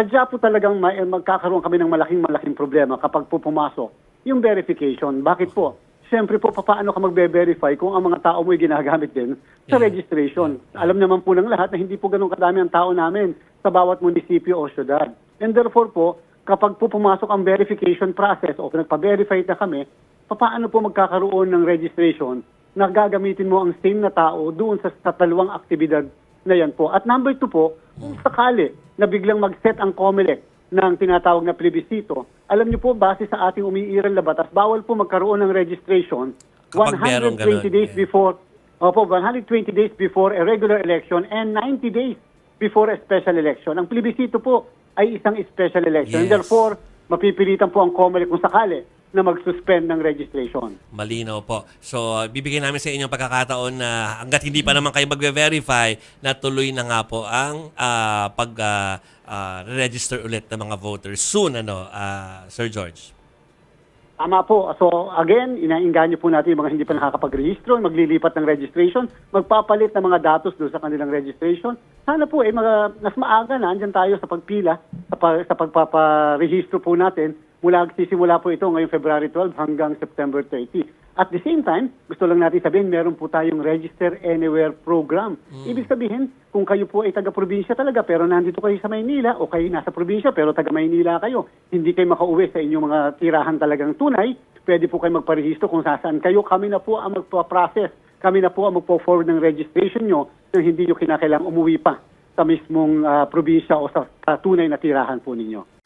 sadya po talagang ma- eh, magkakaroon kami ng malaking-malaking problema kapag po pumasok yung verification. Bakit po? Siyempre po, paano ka magbe-verify kung ang mga tao mo ay ginagamit din sa Yeah. registration? Alam naman po ng lahat na hindi po ganun kadami ang tao namin sa bawat munisipyo o syudad. And therefore po, kapag po pumasok ang verification process o nagpa-verify na kami, paano po magkakaroon ng registration na gagamitin mo ang same na tao doon sa, sa dalawang aktibidad na yan po. At number two po, kung sakali na biglang mag-set ang COMELEC ng tinatawag na plebisito, alam niyo po, base sa ating umiiral na batas, bawal po magkaroon ng registration Kapag merong 120 ganun, days yeah. before Opo, 120 days before a regular election and 90 days before a special election. Ang plebisito po ay isang special election. Yes. Therefore, mapipilitan po ang COMELEC kung sakali na mag-suspend ng registration. Malinaw po. So, uh, bibigyan namin sa inyo pagkakataon na hanggat hindi pa naman kayo magbe-verify, na tuloy na nga po ang ah, pag ah, ah, register ulit ng mga voters soon, ano, ah, Sir George. Tama po. So again, inainganyo po natin yung mga hindi pa nakakapag-rehistro, maglilipat ng registration, magpapalit ng mga datos doon sa kanilang registration. Sana po eh, mga, mas maaga na, andyan tayo sa pagpila, sa, pa, sa pagpaparehistro po natin. Mula, sisimula po ito ngayong February 12 hanggang September 30. At the same time, gusto lang natin sabihin, meron po tayong Register Anywhere program. Ibig sabihin, kung kayo po ay taga-probinsya talaga, pero nandito kayo sa Maynila, o kayo nasa probinsya, pero taga-Maynila kayo, hindi kayo makauwi sa inyong mga tirahan talagang tunay, pwede po kayo magparehistro kung saan kayo. Kami na po ang magpa-process. Kami na po ang magpo-forward ng registration nyo nang hindi nyo kinakailangang umuwi pa sa mismong ah, probinsya o sa, sa tunay na tirahan po ninyo.